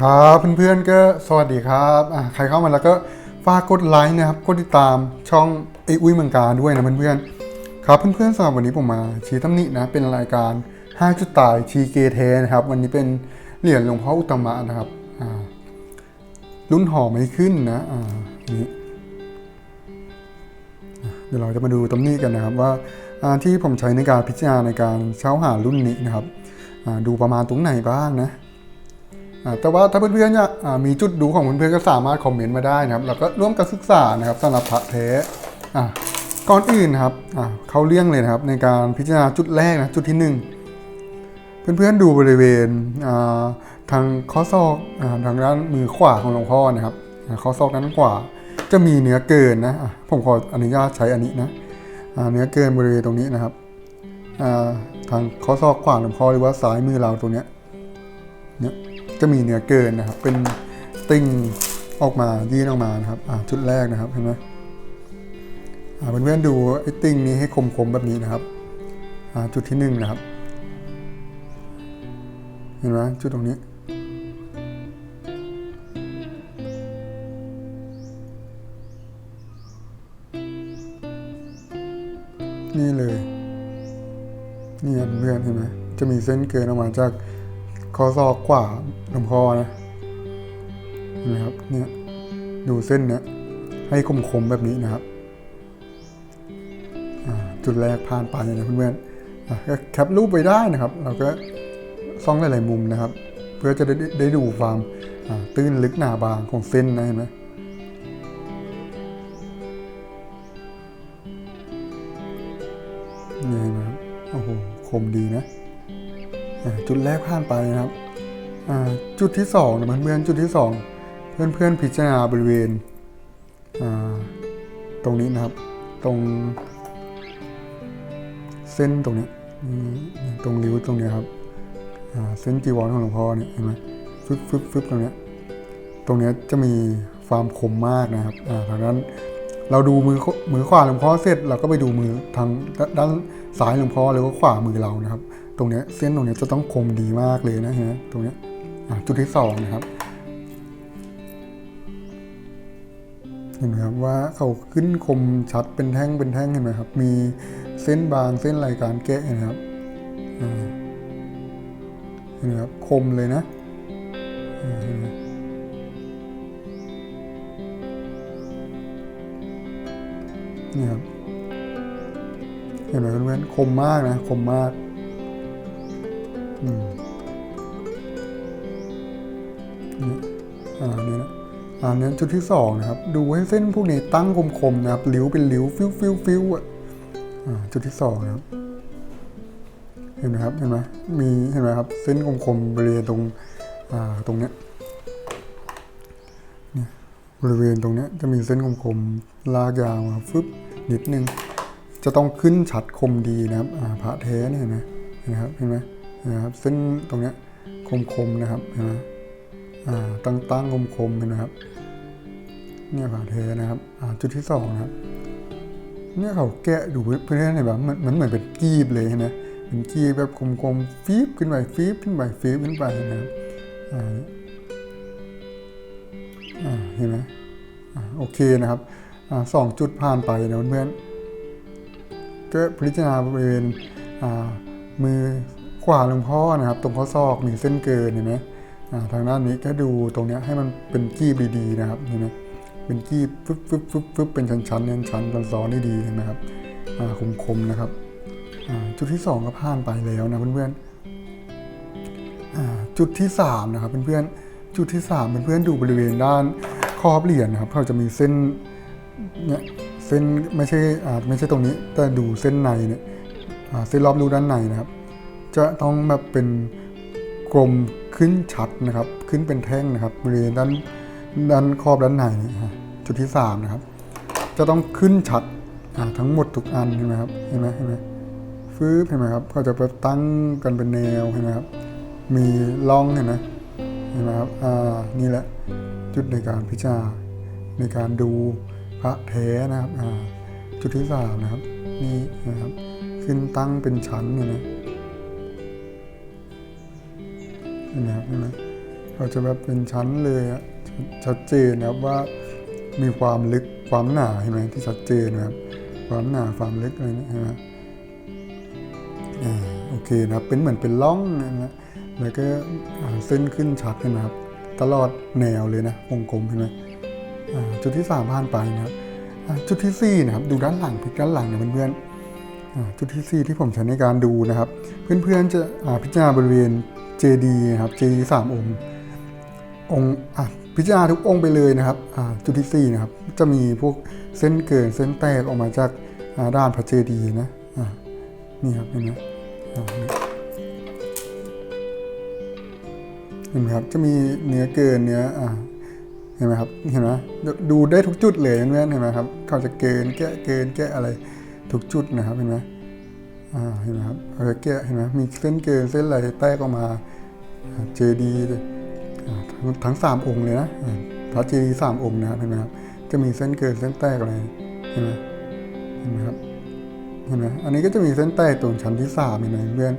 ครับเพื่อนๆก็สวัสดีครับใครเข้ามาแล้วก็ฝากกดไลค์นะครับ กดติดตามช่องไออุ้ยเมืองการด้วยนะเพื่อนๆครับเพื่อนๆสำหรับวันนี้ผมมาชี้ตำหนินะเป็นรายการ 5 จุดตายชีเกเทนะครับ วันนี้เป็นเหรียญหลวงพ่ออุตมะนะครับรุ่นห่อไม่ขึ้นนะนี่เดี๋ยวเราจะมาดูตำหนิกันนะครับว่าที่ผมใช้ในการพิจารณาในการเช่าหารุ่นนี้นะครับดูประมาณตรงไหนบ้างนะ แต่ว่าถ้าเพื่อนๆอยากอ่ามีจุดดูของเพื่อนๆก็สามารถคอมเมนต์มาได้นะครับ แล้วก็ร่วมกันศึกษานะครับสำหรับพระเทก่อนอื่นครับเขาเลี่ยงเลยนะครับ ในการพิจารณาจุดแรกนะจุดที่หนึ่งเพื่อนๆดูบริเวณทางข้อศอกทางด้านมือขวาของหลวงพ่อนะครับข้อศอกด้านขวาจะมีเนื้อเกินนะผมขออนุญาตใช้อันนี้นะเนื้อเกินบริเวณตรงนี้นะครับทางข้อศอกขวาหลวงพ่อหรือว่าซ้ายมือเราตรงนี้เนี่ย จะมีเนื้อเกินนะครับ เป็นติ่งออกมายื่นออกมานะครับอ่าจุดแรกนะครับเห็นไหมอ่าเพื่อนๆดูไอ้ติ่งนี้ให้คมๆแบบนี้นะครับอ่าจุดที่หนึ่งนะครับ เห็นไหมจุดตรงนี้นี่เลยนี่เพื่อนๆเห็นไหมจะมีเส้นเกินออกมาจาก คอศอกขวาลำคอนะเห็นไหมครับเนี่ยดูเส้นเนี้ยให้คมๆแบบนี้นะครับจุดแรกผ่านไปนะเพื่อนๆก็แคปรูปไปได้นะครับ เราก็ซ่องหลายๆมุมนะครับ เพื่อจะได้ได้ดูความตื้นลึกหนาบางของเส้นนะเห็นไหมนี่นไหมครับโอ้โหคมดีนะ จุดแรกผ่านไปนะครับ จุดที่สองนะเพื่อนๆจุดที่สองเพื่อนเพื่อนๆพิจารณาบริเวณ ตรงนี้นะครับ ตรงเส้นตรงนี้ตรงริ้วตรงนี้ครับเส้นจีวรของหลวงพ่อเนี่ยเห็นไหมฟึบฟึบฟึบตรงนี้ตรงนี้จะมีความคมมากนะครับอ่าทางนั้นเราดูมือมือขวาหลวงพ่อเสร็จเราก็ไปดูมือทางด้านซ้ายหลวงพ่อหรือว่าขวามือเรานะครับ ตรงเนี้ยเส้นตรงเนี้ยจะต้องคมดีมากเลยนะฮะตรงเนี้ยจุดที่สองนะครับ เห็นไหมครับว่าเขาขึ้นคมชัดเป็นแท่งเป็นแท่งเห็นไหมครับ มีเส้นบางเส้นรายการแกะนไหมครับเห็นไหมครับคมเลยนะเห็นไหมนี่ครับเห็นไหมเพื่อนๆคมมากนะ คมมาก นี่อ่านี่นะอ่าเนี่ยจุดที่สองนะครับ ดูให้เส้นพวกนี้ตั้งคมๆนะครับริ้วเป็นริ้วฟิวฟิวฟิวอะอ่าจุดที่สองนะครับ เห็นไหมครับเห็นไหมมีเห็นไหมครับ เส้นคมๆบริเวณตรงอ่าตรงเนี้ยนี่บริเวณตรงเนี้ยจะมีเส้นคมๆลากยาวมาฟึบนิดนึง จะต้องขึ้นชัดคมดีนะครับอ่าพระแท้เนี่ยนไหมเห็นไหมครับเห็นไหม นะครับเส้นตรงนี้คมๆนะครับเห็นไหมตั้งๆคมๆเห็นไหมครับ เนี่ยผ่าเทนะครับจุดที่สองนะครับเนี่ยเขาแกะดูเพื่อนๆเห็นแบบมันมันเหมือนเป็นกีบเลยเห็นไหมเป็นกีบแบบคมๆฟีบขึ้นไปฟีบขึ้นไปฟีบขึ้นไปนะครับเห็นไหมอโอเคนะครับอสองจุดผ่านไปนะเพื่อนก็พิจารณาบริเวณมือ ขวาหลวงพ่อนะครับ ตรงข้อศอกมีเส้นเกินเห็นไหมทางด้านนี้ก็ดูตรงนี้ให้มันเป็นกี้ดีๆนะครับเห็นไหมเป็นกี้ฟึบฟึบฟึบฟึบเป็นชั้นๆเนี่ยชั้นซ้อนๆได้ดีเห็นไหมครับอ่าคมนะครับจุดที่สองก็ผ่านไปแล้วนะเพื่อนๆอ่าจุดที่สามนะครับเพื่อนๆจุดที่สามเพื่อนๆดูบริเวณด้านคอบเหรียญนะครับเขาจะมีเส้นเนี่ยเส้นไม่ใช่ไม่ใช่ตรงนี้แต่ดูเส้นในเนี่ยเส้นรอบรูด้านในนะครับ จะต้องแบบเป็นกลมขึ้นชัดนะครับ ขึ้นเป็นแท่งนะครับบริเวณด้านด้านครอบด้านในเนี่ยจุดที่สามนะครับ จะต้องขึ้นชัดทั้งหมดทุกอันเห็นไหมครับเห็นไหมเห็นไหมฟื้นเห็นไหมครับก็จะไปตั้งกันเป็นแนวเห็นไหมครับ มีร่องเห็นไหมเห็นไหมครับอ่านี่แหละจุดในการพิจารณาในการดูพระแท้นะครับอ่าจุดที่สามนะครับนี่นะครับ ขึ้นตั้งเป็นชั้นเนี่ยนะ นไหมครับเห็นไหมเขาจะแบบเป็นชั้นเลยชัดชัดเจนนะครับว่ามีความลึกความหนาเห็นไหมที่ชัดเจนนะครับความหนาความลึกอะไรนี่เห็นไหมโอเคนะเป็นเหมือนเป็นร่องนะฮะแล้วก็เส้นขึ้นชัดนไหมครับ ตลอดแนวเลยนะวงกลมเห็นไหมจุดที่สามผ่านไปนะครับจุดที่สี่นะครับดูด้านหลังพลิกด้านหลังเนะเพื่อนๆอ่าจุดที่สี่ที่ผมใช้ในการดูนะครับ เพื่อนๆจะอ่าพิจารณาบริเวณ เจดีนะครับเจดีสามองค์ องค์อะพิจารณาทุกองค์ไปเลยนะครับอ่าจุดที่สี่นะครับ จะมีพวกเส้นเกินเส้นแตกออกมาจากด้านพระเจดีย์นะอ่านี่ครับเห็นไหมเห็นไหมครับจะมีเนื้อเกินเนื้ออ่าเห็นไหมครับเห็นไหมดูได้ทุกจุดเลยเพื่อนเห็นไหมครับเขาจะเกินแกะเกินแกะอะไรทุกจุดนะครับเห็นไหม เห็นไหมครับเขาจะแกะเห็นไหมมีเส้นเกินเส้นอะไรแตกออกมาเจดีทั้งสามองค์เลยนะพระเจดีสามองค์นะครับเห็นไหมครับจะมีเส้นเกินเส้นแตกอะไรเห็นไหมเห็นไหมครับเห็นไหมอันนี้ก็จะมีเส้นแตกตรงชั้นที่สามเห็นไหมเพื่อน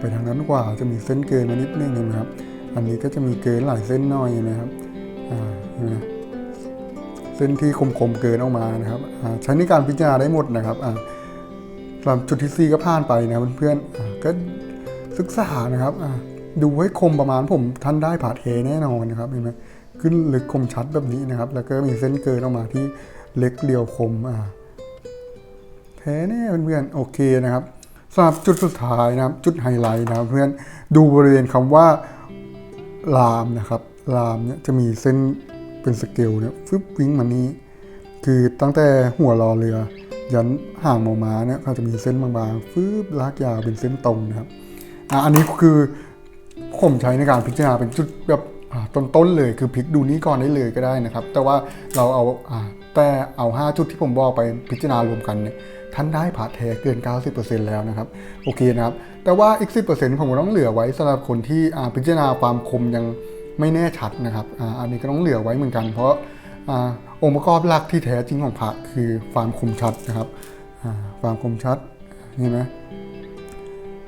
ไปทางนั้นกว่าจะมีเส้นเกินมานิดนึงเห็นไหมครับ อันนี้ก็จะมีเกินหลายเส้นน้อยเห็นไหมครับเห็นไหมเส้นที่คมๆเกินออกมานะครับใช้ในการพิจารณาได้หมดนะครับอ่า สำหรับจุดที่สี่ก็ผ่านไปนะเพื่อนๆอ่าก็ศึกษานะครับดูให้คมประมาณผมท่านได้ผ่าเทแน่นอนนะครับเห็นไหมขึ้นลึกคมชัดแบบนี้นะครับ แล้วก็มีเส้นเกินออกมาที่เล็กเรียวคมอ่าแท้แน่เพื่อนๆโอเคนะครับสำหรับจุดสุดท้ายนะครับ จุดไฮไลท์นะครับเพื่อนดูบริเวณคำว่าลามนะครับลามเนี่ยจะมีเส้นเป็นสเกลเนี่ยฟึบวิ่งมานี้ คือตั้งแต่หัวรอเรือ ยันห่างหมอม้าเนี่ยเขาจะมีเส้นบางๆฟึบลากยาวเป็นเส้นตรงนะครับอะอันนี้คือผมใช้ในการพิจารณาเป็นจุดแบบต้นๆเลยคือพลิกดูนี้ก่อนได้เลยก็ได้นะครับ แต่ว่าเราเอาแต่เอา 5 จุดที่ผมบอกไปพิจารณารวมกันเนี่ยท่านได้ผ่าแท้เกิน 90%แล้วนะครับ โอเคนะครับ แต่ว่าอีก 10%ผมก็ต้องเหลือไว้สำหรับคนที่พิจารณาความคมยังไม่แน่ชัดนะครับอันนี้ก็ต้องเหลือไว้เหมือนกัน เพราะ อองค์ประกอบหลักที่แท้จริงของพระคือความคมชัดนะครับความคมชัดนี่ไหม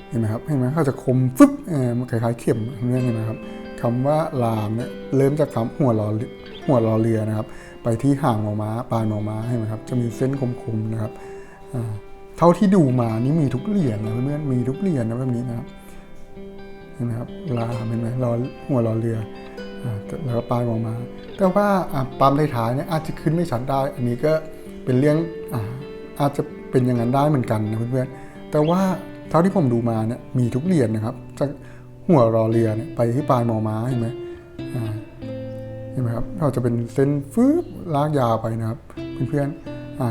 เห็นไหมครับเห็นไหมเขาจะคมฟึบมันคล้ายๆเข็มเนี่ยเห็นไหมครับคำว่าลามเนี่ยเริ่มจากคำหัวรอหัวรอเรือนะครับ ไปที่ห่างหมอม้าปลายหมอม้าเห็นไหมครับจะมีเส้นคมๆนะครับเท่าที่ดูมานี่มีทุกเหรียญนะเพื่อนมีทุกเหรียญนะแบบนี้นะครับเห็นไหมครับลามเห็นไหมรอหัวรอเรือ แล้วก็ปลายหมอม้าแต่ว่าอ่าปั๊มท้ายเนี่ยอาจจะขึ้นไม่ชัดได้ อันนี้ก็เป็นเรื่องอาอาจจะเป็นอย่างนั้นได้เหมือนกันนะเพื่อนๆ แต่ว่าเท่าที่ผมดูมาเนี่ยมีทุกเหรียญนะครับจากหัวรอเรือเนี่ยไปที่ปลายมอม้าเห็นไหมเห็นไหมครับเราจะเป็นเส้นฟืบลากยาวไปนะครับ เพื่อนๆอ่า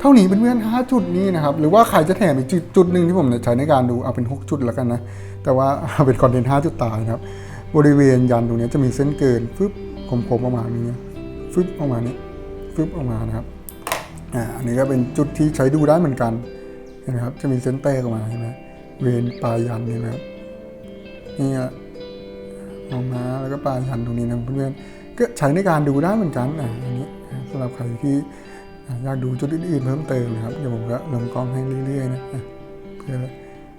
เท่านี้เพื่อนๆห้าจุดนี้นะครับ หรือว่าใครจะแถมอีกจุดหนึ่งที่ผมใช้ในการดูเอาเป็นหกจุดแล้วกันนะ แต่ว่าเอาเป็นคอนเทนต์ห้าจุดตายนะครับ บริเวณยันตรงนี้จะมีเส้นเกินฟึบคมๆประมาณนี้ฟึบออกมานี้ฟึบออกมานะครับอ่าอันนี้ก็เป็นจุดที่ใช้ดูได้เหมือนกันเห็นไหมครับจะมีเส้นเต้ออกมาใช่ไหมเวนปลายยันนี่นะครับนี่อะออกมาแล้วก็ปลายยันตรงนี้นะเพื่อนๆก็ใช้ในการดูได้เหมือนกันอะอันนี้สำหรับใครที่อยากดูจุดอื่นๆเพิ่มเติมนะครับเดี๋ยวผมก็ลงกล้องให้เรื่อยๆนะเพื่อ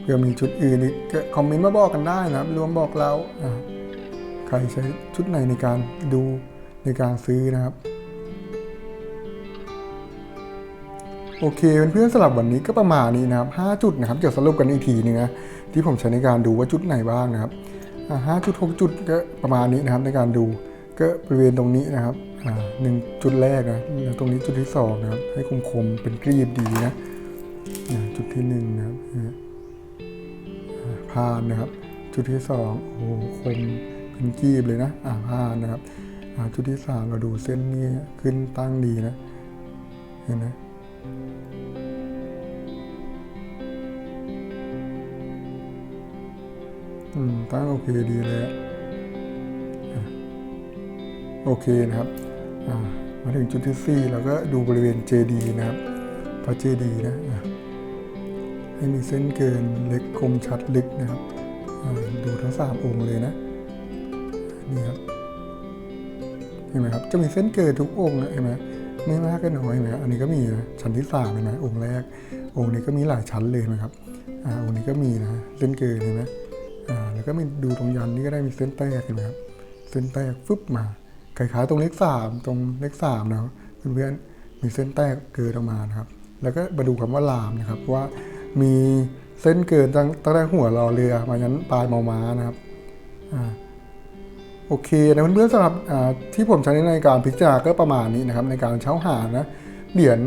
เพื่อมีจุดอื่นก็คอมเมนต์มาบอกกันได้นะครับรวมบอกเราอะใครใช้ชุดไหนในการดูในการซื้อนะครับ โอเคเพื่อนๆสำหรับวันนี้ก็ประมาณนี้นะครับ 5 จุดนะครับ เดี๋ยวสรุปกันอีกทีนึงนะที่ผมใช้ในการดูว่าจุดไหนบ้างนะครับอ่าห้าจุดหกจุดก็ประมาณนี้นะครับในการดูก็บริเวณตรงนี้นะครับหนึ่งจุดแรกนะแล้วตรงนี้จุดที่สองนะครับให้คมๆเป็นกรีบดีนะจุดที่หนึ่งนะครับอ่านนะครับ จุดที่สองโอ้โหคม เป็นกีบเลยนะอ่าพานะครับจุดที่สามเราดูเส้นนี้ขึ้นตั้งดีนะเห็นไหมอืมตั้งโอเคดีเลยโอเคนะครับมาถึงจุดที่สี่เราก็ดูบริเวณเจดีนะครับพระเจดีนะะให้มีเส้นเกินเล็กคมชัดลึกนะครับดูทั้งสามองค์เลยนะ นี่ครับเห็นไหมครับ จะมีเส้นเกินทุกองค์นะเห็นไหมไม่มากก็น้อยเห็นไหมอันนี้ก็มีนะชั้นที่สามเห็นไหมองค์แรก องค์นี้ก็มีหลายชั้นเลยนะครับอ่าองค์นี้ก็มีนะเส้นเกินเห็นไหมอ่าแล้วก็มีดูตรงยันนี่ก็ได้มีเส้นแตกเห็นไหมครับเส้นแตกฟึบมาคล้ายๆตรงเลขสามตรงเลขสามนะครับเพื่อนๆมีเส้นแตกเกิดออกมานะครับ แล้วก็มาดูคำว่าลามนะครับว่ามีเส้นเกินตั้งตั้งแต่หัวรอเรือมายันปลายมอม้านะครับ อ่า โอเคนะเพื่อนๆสำหรับที่ผมใช้ในการพิจารณาก็ประมาณนี้นะครับในการเช่าหานะเหรียญ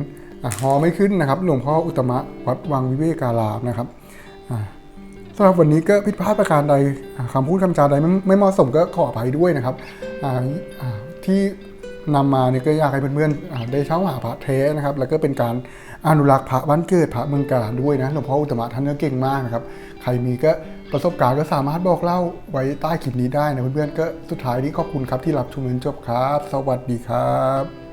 อะฮอไม่ขึ้นนะครับหลวงพ่ออุตมะวัดวังวิเวการามนะครับสำหรับวันนี้ก็ผิดพลาดประการใดอ่าคำพูดคำจาใดไม่เหมาะสมก็ขออภัยด้วยนะครับที่นำมาเนี่ยก็อยากให้เพื่อนๆได้เช่าหาพระแท้นะครับ แล้วก็เป็นการอนุรักษ์พระบ้านเกิดพระเมืองการด้วยนะหลวงพ่ออุตตมะท่านก็เก่งมากนะครับ ใครมีก็ ประสบการณ์ก็สามารถบอกเล่าไว้ใต้คลิปนี้ได้นะเพื่อนๆก็สุดท้ายนี้ขอบคุณครับที่รับชมจนจบครับ สวัสดีครับ